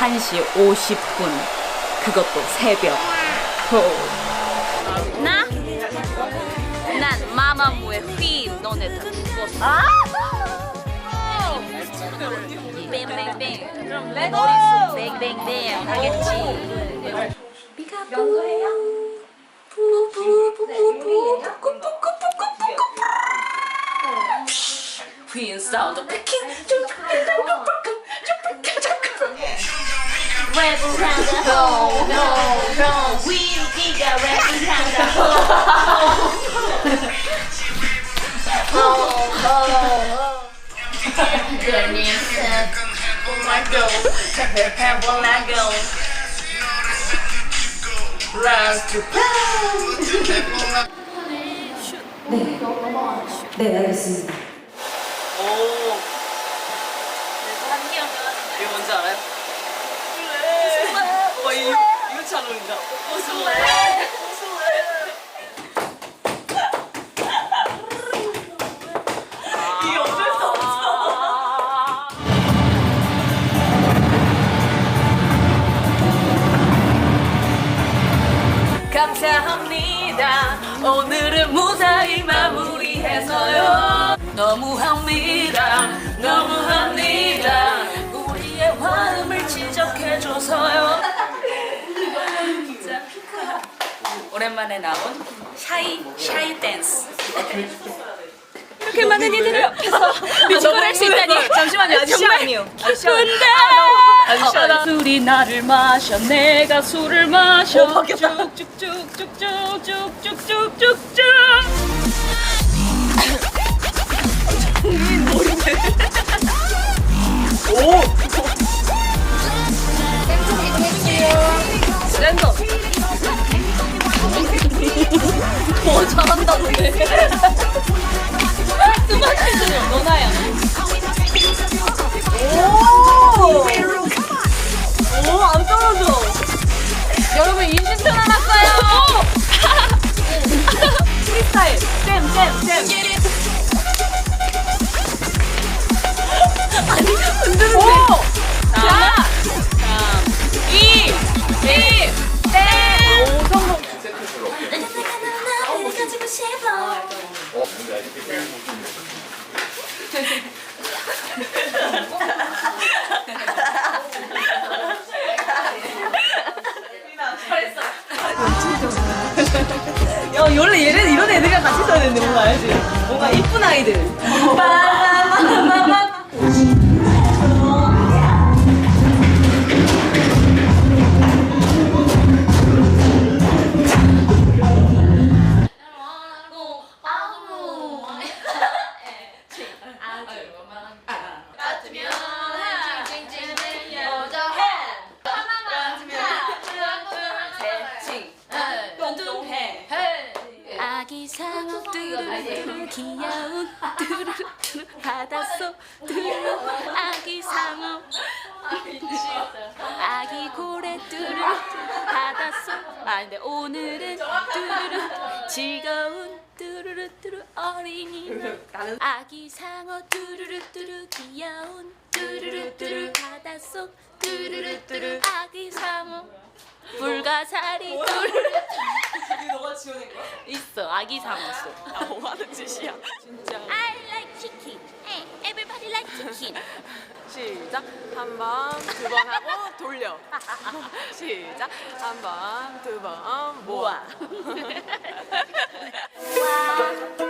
1시 50분. 그것도 새벽. 나 휘 너네 다 죽었어. 아! 뱅뱅뱅. 그럼 머릿속 뱅뱅뱅 하겠지. 휘인 사운드 패킹. 랩을 한다. No, no, no. 위기가 랩을 한다. 네. 네, 알겠습니다. 오, 이게 뭔지 알아요? 술래. 와, 이거, 이거 잘 어울린다. 술래. 오랜만에 나온 샤이 샤이 댄스. 이렇게 많은 이들을 앞에서 뮤직을 할수 있다니. 잠시만요 잠시만요. 기쁜데 술이 나를 마셔. 내가 술을 마셔. 쭉쭉쭉쭉쭉쭉쭉쭉쭉쭉 랜덤 쌤. 아니 흔드는 오! 야! 2, 1, 쌤. 야, 원래 얘네 애들이랑 같이 써야 되는데 뭔가 알지? 뭔가 이쁜 아이들. 빠라바바바바. 아기 뚜루뚜루 귀여운 뚜루뚜루 바닷속 뚜루 아기 상어. 아기 고래 뚜루 바닷속 아 근데 오늘은 뚜루루 즐거운 뚜루루 뚜루 어린이 아기 상어 뚜루루뚜루 귀여운 뚜루루뚜루 바닷속 뚜루루뚜루 아기 상어 불가사리 뚜루루 너가 지어낸 거야? 있어 아기 상어 속 아, 뭐 하는 짓이야? 진짜. I like chicken. Like chicken. 시작. 한 번, 두 번 하고 돌려. 시작. 한 번, 두 번, 모아. 언니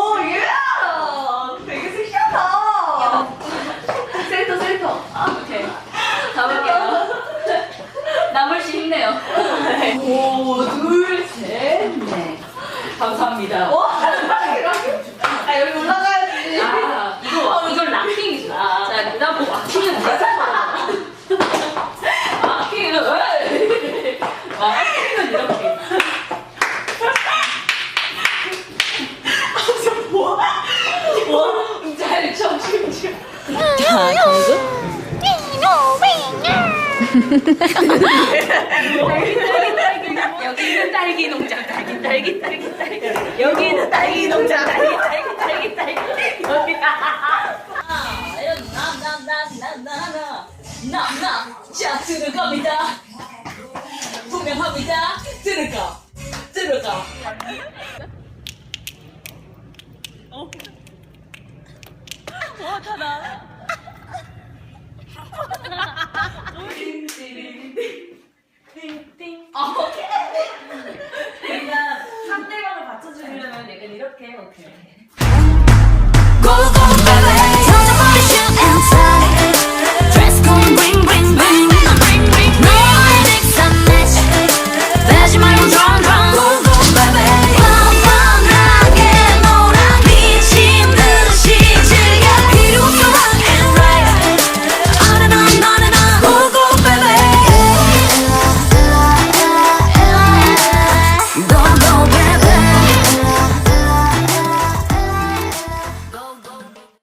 감사합니다. 아, 여기 올라가야지. 아, 이거, 이걸 락킹이죠. 자, 그다음 뭐 락킹은 대사거든요. 락킹은, 왜? 락킹은 이렇게. 잘 쳐, 심지어. 자, 경주. 여기는 딸기 농장, 딸기, 딸기, 딸기, 딸기. 여기는 딸기 농장, 딸기, 딸기, 딸기, 딸기. 여기가. 나나나나나나 나나 자 들어갑니다. 분명합니다. 들어가, 들어가.